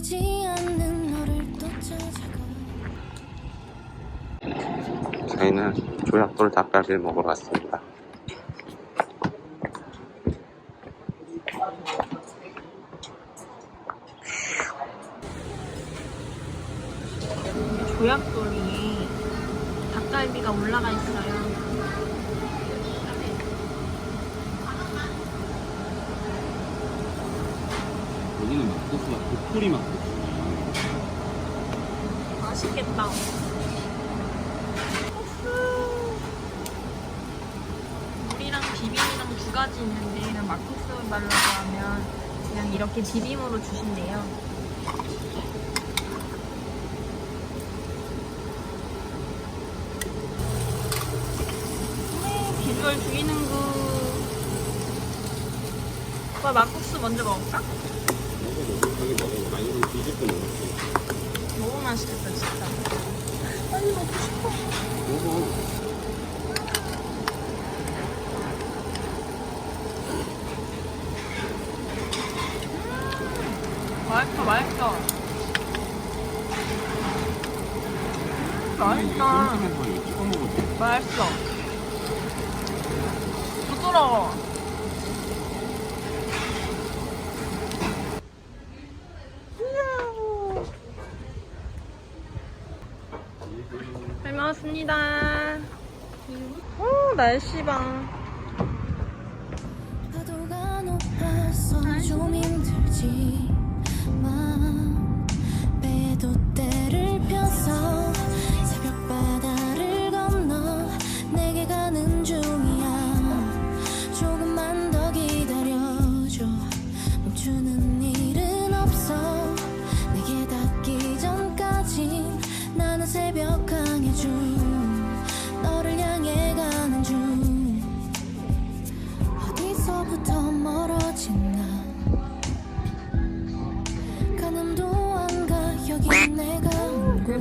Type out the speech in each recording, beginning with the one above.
보이지 않는 너를 또 찾아가. 저희는 조약돌 닭갈비를 먹으러 왔습니다. 조약돌이 닭갈비가 올라가 있어요. 여기는 막국수가 도토리 막국수. 맛있겠다. 물이랑 비빔이랑 두 가지 있는데 그냥 막국수 말라고 하면 그냥 이렇게 비빔으로 주신대요. 네, 비주얼 죽이는구. 오빠 막국수 먼저 먹을까? 먹어 먹어 여기 먹어. 아 이건 뒤집고 먹었어. 너무 맛있겠다 진짜. 빨리 먹고 싶어. 먹어. 맛있어 맛있어. 맛있다. 맛있어. 부드러워. 잘 먹었습니다. 오, 날씨 봐. 파도가 높아서 좀 힘들지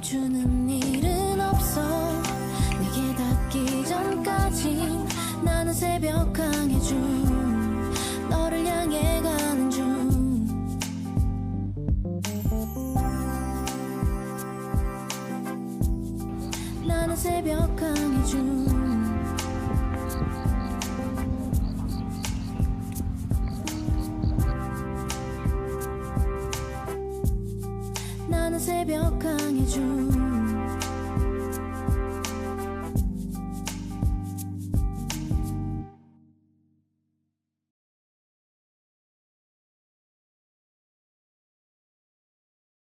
멈추는 일은 없어. 내게 닿기 전까지 나는 새벽 항해 중 너를 향해 가는 중. 나는 새벽 항해 중 새벽 항해 중